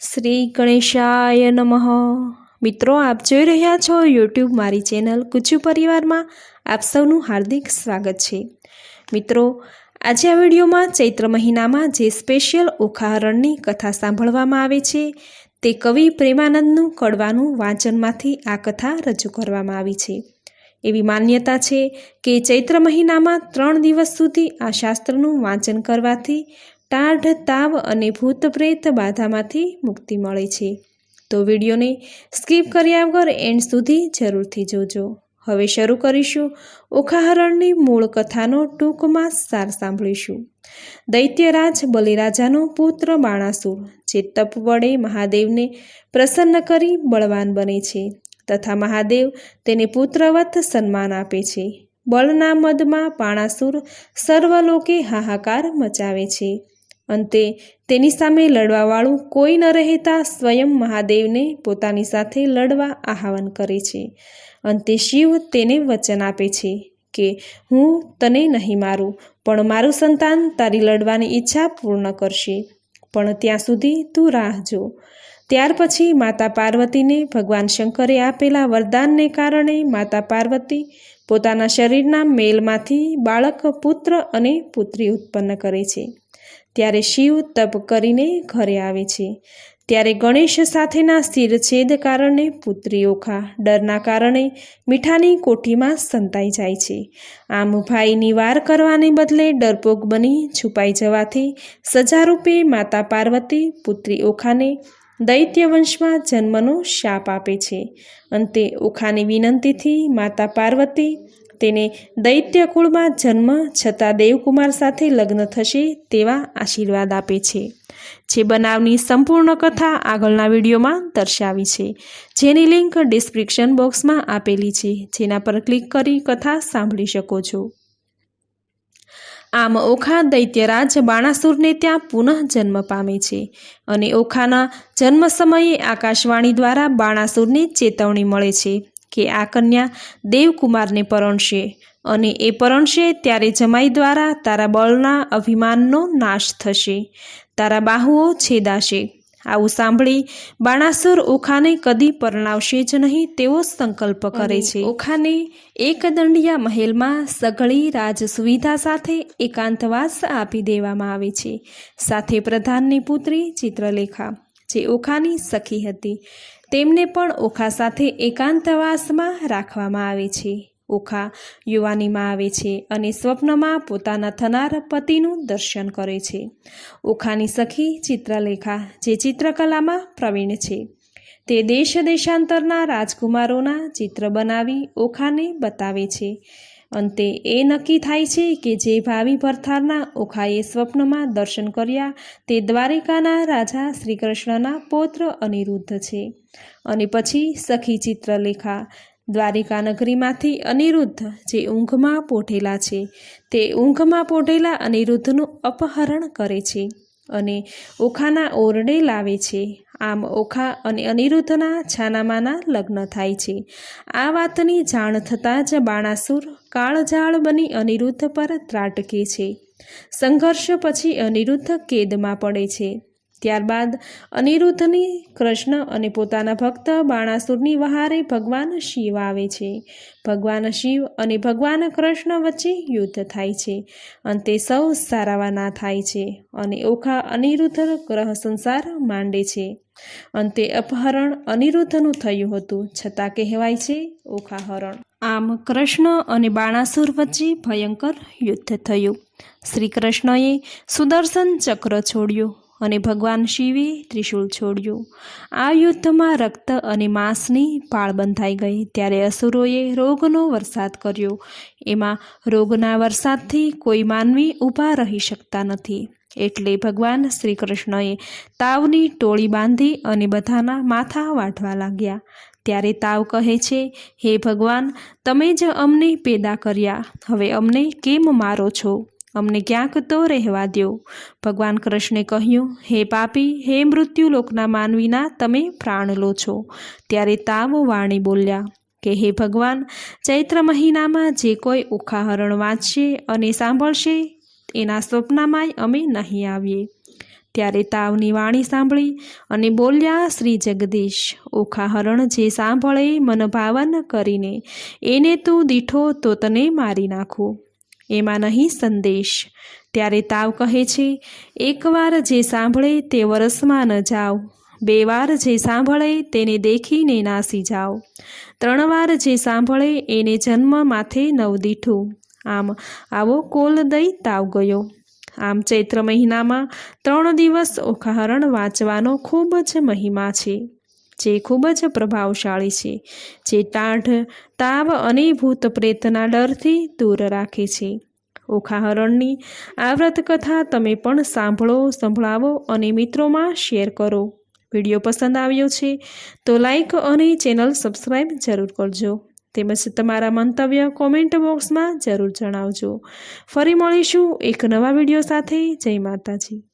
શ્રી ગણેશાય નમઃ. મિત્રો, આપ જોઈ રહ્યા છો યુટ્યુબ મારી ચેનલ કુચુ પરિવારમાં. આપ સૌનું હાર્દિક સ્વાગત છે. મિત્રો, આજે આ વિડીયોમાં ચૈત્ર મહિનામાં જે સ્પેશિયલ ઓખાહરણની કથા સાંભળવામાં આવે છે, તે કવિ પ્રેમાનંદનું કડવાનું વાંચનમાંથી આ કથા રજૂ કરવામાં આવી છે. એવી માન્યતા છે કે ચૈત્ર મહિનામાં ત્રણ દિવસ સુધી આ શાસ્ત્રનું વાંચન કરવાથી ટાઢ તાવ અને ભૂત પ્રેત બાધામાંથી મુક્તિ મળે છે. તો વિડીયોને સ્કીપ કર્યા વગર એન્ડ સુધી જરૂરથી જોજો. હવે શરૂ કરીશું ઓખાહરણની મૂળ કથાનો ટૂંકમાં સાર સાંભળીશું. દૈત્યરાજ બલિરાજાનો પુત્ર બાણાસુર, જે તપ વડે મહાદેવને પ્રસન્ન કરી બળવાન બને છે તથા મહાદેવ તેને પુત્રવત સન્માન આપે છે. બળના મદમાં પાણાસુર સર્વલોકે હાહાકાર મચાવે છે. અંતે તેની સામે લડવાવાળું કોઈ ન રહેતા સ્વયં મહાદેવને પોતાની સાથે લડવા આહવાન કરે છે. અંતે શિવ તેને વચન આપે છે કે, હું તને નહીં મારું, પણ મારું સંતાન તારી લડવાની ઈચ્છા પૂર્ણ કરશે. પણ ત્યાં સુધી તું રાહ જો. ત્યાર પછી માતા પાર્વતીને ભગવાન શંકરે આપેલા વરદાનને કારણે માતા પાર્વતી પોતાના શરીરના મેલમાંથી બાળક, પુત્ર અને પુત્રી ઉત્પન્ન કરે છે. ત્યારે શિવ તપ કરીને ઘરે આવે છે. ત્યારે ગણેશ સાથેના શિરછેદ કારણે પુત્રી ઓખા ડરના કારણે મીઠાની કોઠીમાં સંતાઈ જાય છે. આમ ભાઈની વાર કરવાને બદલે ડરપોક બની છુપાઈ જવાથી સજારૂપે માતા પાર્વતી પુત્રી ઓખાને દૈત્ય વંશમાં જન્મનો શાપ આપે છે. અંતે ઓખાની વિનંતીથી માતા પાર્વતી તેને દૈત્ય કુળમાં જન્મ છતાં દેવકુમાર સાથે લગ્ન થશે તેવા આશીર્વાદ આપે છે. જે બનાવની સંપૂર્ણ કથા આગળના વિડીયોમાં દર્શાવી છે. જેની લિંક ડિસ્ક્રિપ્શન બોક્સમાં આપેલી છે. જેના પર ક્લિક કરી કથા સાંભળી શકો છો. આમ ઓખા દૈત્યરાજ બાણાસુરને ત્યાં પુનઃ જન્મ પામે છે અને ઓખાના જન્મ સમયે આકાશવાણી દ્વારા બાણાસુરને ચેતવણી મળે છે. કે આ કન્યા દેવકુમારને પરણશે અને એ પરણશે ત્યારે જમાઈ દ્વારા તારા બળના અભિમાનનો નાશ થશે. તારા બાહુઓ છેદાશે. આવું સાંભળી બાણાસુર ઓખાને કદી પરણાવશે જ નહીં તેવો સંકલ્પ કરે છે. ઓખાને એકદંડિયા મહેલમાં સઘળી રાજ સુવિધા સાથે એકાંતવાસ આપી દેવામાં આવે છે. સાથે પ્રધાનની પુત્રી ચિત્રલેખા, જે ઓખાની સખી હતી. તેમને પણ ઓખા સાથે એકાંતવાસમાં રાખવામાં આવે છે. ઓખા યુવાનીમાં આવે છે અને સ્વપ્નમાં પોતાના થનાર પતિનું દર્શન કરે છે. ઓખાની સખી ચિત્રલેખા, જે ચિત્રકલામાં પ્રવીણ છે. તે દેશ દેશાંતરના રાજકુમારોના ચિત્ર બનાવી ઓખાને બતાવે છે. અંતે એ નક્કી થાય છે કે જે ભાવિ ભરથારના ઓખાએ સ્વપ્નમાં દર્શન કર્યા તે દ્વારિકાના રાજા શ્રીકૃષ્ણના પૌત્ર અનિરુદ્ધ છે. અને પછી સખી ચિત્રલેખા દ્વારિકા નગરીમાંથી અનિરુદ્ધ જે ઊંઘમાં પોઢેલા છે તે ઊંઘમાં પોઢેલા અનિરુદ્ધનું અપહરણ કરે છે અને ઓખાના ઓરડે લાવે છે. આમ ઓખા અને અનિરુદ્ધના છાનામાના લગ્ન થાય છે. આ વાતની જાણ થતાં જ બાણાસુર કાળજાળ બની અનિરુદ્ધ પર ત્રાટકે છે. સંઘર્ષ પછી અનિરુદ્ધ કેદમાં પડે છે. ત્યારબાદ અનિરુદ્ધની કૃષ્ણ અને પોતાના ભક્ત બાણાસુરની વહારે ભગવાન શિવ આવે છે. ભગવાન શિવ અને ભગવાન કૃષ્ણ વચ્ચે યુદ્ધ થાય છે. અંતે સૌ સારાવાના થાય છે અને ઓખા અનિરુદ્ધ ગ્રહ સંસાર માંડે છે. અંતે અપહરણ અનિરુદ્ધનું થયું હતું. છતાં કહેવાય છે ઓખાહરણ આમ કૃષ્ણ અને બાણાસુર વચ્ચે ભયંકર યુદ્ધ થયું. શ્રી કૃષ્ણએ સુદર્શન ચક્ર છોડ્યું. અને ભગવાન શિવે ત્રિશૂળ છોડ્યું. આ યુદ્ધમાં રક્ત અને માંસની પાળ બંધાઈ ગઈ. ત્યારે અસુરોએ રોગનો વરસાદ કર્યો. એમાં રોગના વરસાદથી કોઈ માનવી ઊભા રહી શકતા નથી. એટલે ભગવાન શ્રી કૃષ્ણએ તાવની ટોળી બાંધી અને બધાના માથા વાઢવા લાગ્યા. ત્યારે તાવ કહે છે, હે ભગવાન, તમે જ અમને પેદા કર્યા. હવે અમને કેમ મારો છો? અમને ક્યાંક તો રહેવા દો ભગવાન કૃષ્ણે કહ્યું, હે પાપી, હે મૃત્યુલોકના માનવીના તમે પ્રાણ લો છો. ત્યારે તાવ વાણી બોલ્યા, કે હે ભગવાન, ચૈત્ર મહિનામાં જે કોઈ ઉખાહરણ વાંચશે અને સાંભળશે, એના સ્વપ્નામાંય અમે નહીં આવીએ. ત્યારે તાવની વાણી સાંભળી અને બોલ્યા, શ્રી જગદીશ ઓખાહરણ જે સાંભળે મનભાવન કરીને, એને તું દીઠો તો તને મારી નાખું. એમાં નહીં સંદેશ. ત્યારે તાવ કહે છે, એકવાર જે સાંભળે તે વરસમાં ન જાઓ બે વાર જે સાંભળે તેને દેખીને નાસી જાઓ ત્રણ વાર જે સાંભળે એને જન્મ માથે નવ દીઠું. આમ આવો કોલ દઈ તાવ ગયો. આમ ચૈત્ર મહિનામાં ત્રણ દિવસ ઓખાહરણ વાંચવાનો ખૂબ જ મહિમા છે. જે ખૂબ જ પ્રભાવશાળી છે, જે ટાઢ, તાવ અને ભૂત પ્રેતના ડરથી દૂર રાખે છે. ઓખાહરણની આ વ્રતકથા તમે પણ સાંભળો, સંભળાવો અને મિત્રોમાં શેર કરો. વીડિયો પસંદ આવ્યો છે તો લાઈક અને ચેનલ સબસ્ક્રાઈબ જરૂર કરજો. તેમજ તમારા મંતવ્ય કોમેન્ટ બોક્સમાં જરૂર જણાવજો. ફરી મળીશું એક નવા વીડિયો સાથે. જય માતાજી.